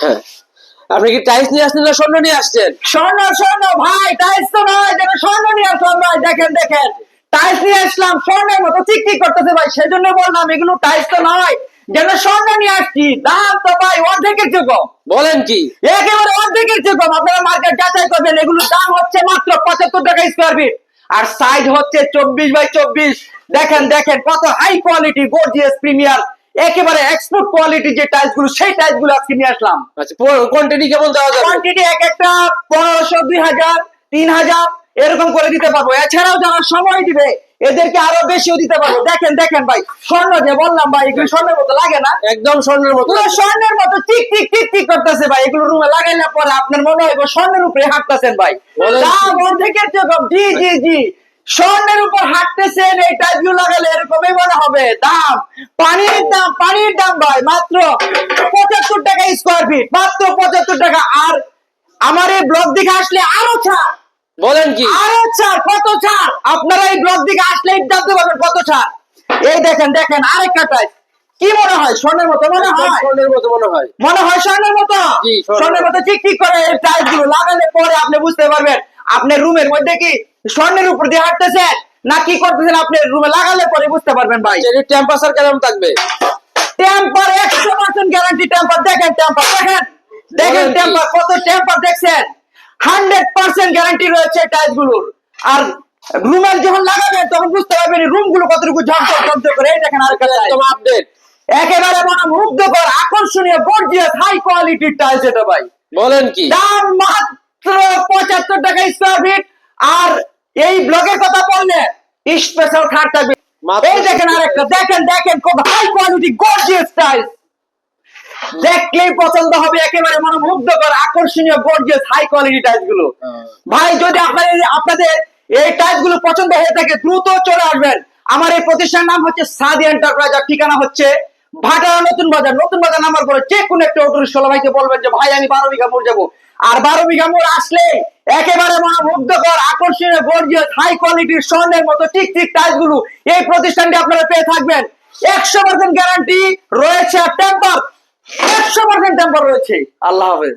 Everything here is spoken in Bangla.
হ্যাঁ। আপনি কি টাইলস নিয়ে আসছেন না স্বর্ণ নিয়ে আসছেন? স্বর্ণ স্বর্ণ ভাই টাইলস তো নয় যেন স্বর্ণ নিয়ে আসলাম ভাই দেখেন দেখেন। টাইলস নিয়ে আসলাম স্বর্ণের মতো চিকচিক করতেছে ভাই সেজন্য বললাম এগুলো টাইলস তো নয় যেন স্বর্ণ নিয়ে আসছি। দাম তো ভাই অর্ধেকের চেয়ে কম বলেন কি? একেবারে অর্ধেকের চেয়ে কম আপনারা মার্কেট যাচাই করবেন এগুলোর দাম হচ্ছে মাত্র পঁচাত্তর টাকা স্কোয়ার ফিট আর সাইজ হচ্ছে চব্বিশ বাই চব্বিশ। দেখেন দেখেন কত হাই কোয়ালিটি গর্জিয়াস প্রিমিয়ার একেবারে এক্সপোর্ট কোয়ালিটি যে টাইলসগুলো সেই টাইলসগুলো আজকে নিয়ে আসলাম। আচ্ছা কোয়ান্টিটি কেমন দেওয়া যাবে? কোয়ান্টিটি এক একটা পনেরোশো দুই হাজার তিন হাজার এরকম করে দিতে পারব। এছাড়াও যারা সময় দিবে এদেরকে আরও বেশিও দিতে পারব। দেখেন দেখেন ভাই স্বর্ণ যে বললাম ভাই এগুলো স্বর্ণের মতো লাগে না। একদম স্বর্ণের মতো। স্বর্ণের মতো টিক টিক টিক টিক করতেছে ভাই। এগুলো রুমে লাগাইলে পরে আপনার মনে হয় স্বর্ণের উপরে হাঁটতেছেন ভাই। জি জি জি। স্বর্ণের উপর হাঁটতেছেন এই টাইপগুলো লাগালে এরকমই মনে হবে। দাম পানির দাম পানির দাম ভাই মাত্র পঁচাত্তর টাকা স্কোয়ার ফিট মাত্র পঁচাত্তর টাকা। আর আমার এই ব্লক দিকে আসলে আরও ছাড়। বলেন কি? আরও ছাড় কত ছাড়? আপনারা এই ব্লক দিকে আসলে জানতে পারবেন কত ছাড়। এই দেখেন দেখেন আরেকটা টাইপ কি মনে হয়? স্বর্ণের মতো মনে হয়? স্বর্ণের মতো মনে হয়। মনে হয় স্বর্ণের মতো? স্বর্ণের মতো। ঠিক ঠিক করে এই টাইলসগুলো লাগালে পরে আপনি বুঝতে পারবেন। আপনার রুমের মধ্যে কি স্বর্ণের উপর দিয়ে হাঁটতেছেন? না কি করতেছেন আপনি রুমে লাগালে পরে বুঝতে পারবেন ভাই। এর টেম্পারেচার কেমন থাকবে? টেম্পার একশো পার্সেন্ট গ্যারান্টি টেম্পার দেখেন টেম্পার দেখেন। দেখেন টেম্পার কত টেম্পার দেখছেন? হান্ড্রেড পার্সেন্ট গ্যারান্টি রয়েছে টাইলসগুলোর আর রুমের যখন লাগাবেন তখন বুঝতে পারবেন রুমগুলো কতটুকু ঝকঝক ঝকঝক করে। এই দেখেন। একদম আপডেট একেবারে মনে মুগ্ধকর আকর্ষণীয় গর্জিয়াস হাই কোয়ালিটির টাইলস এটা ভাই। বলেন কি? দাম মাত্র পঁচাত্তর টাকা আর এই ব্লগের কথা বললে স্পেশাল খাট থাকবে এই দেখেন আরেকটা দেখেন দেখেন খুব হাই কোয়ালিটি গর্জিয়াস টাইলস দেখলেই পছন্দ হবে একেবারে মনে মুগ্ধকর আকর্ষণীয় গর্জিয়াস হাই কোয়ালিটি টাইলসগুলো। ভাই যদি আপনাদের আপনাদের এই টাইপগুলো পছন্দ হয়ে থাকে দ্রুত চলে আসবেন। আমার এই প্রতিষ্ঠানের নাম হচ্ছে সাদি এন্টারপ্রাইজ আর ঠিকানা হচ্ছে ভাটারা নতুন বাজার। নতুন বাজার নাম্বার করে যে কোনো একটা অটো রিক্সা ভাইকে বলবেন যে ভাই আমি বারো বিঘা মোড় যাব। আর বারো বিঘা মোড় আসলে একেবারে মনোমুগ্ধকর আকর্ষণীয়, গর্জিয়াস হাই কোয়ালিটির স্বর্ণের মতো ঠিক ঠিক টাইলগুলো এই প্রতিষ্ঠানটি আপনারা পেয়ে থাকবেন। একশো পার্সেন্ট গ্যারান্টি রয়েছে টেম্পার একশো পার্সেন্ট টেম্পার রয়েছে। আল্লাহ হাফেজ।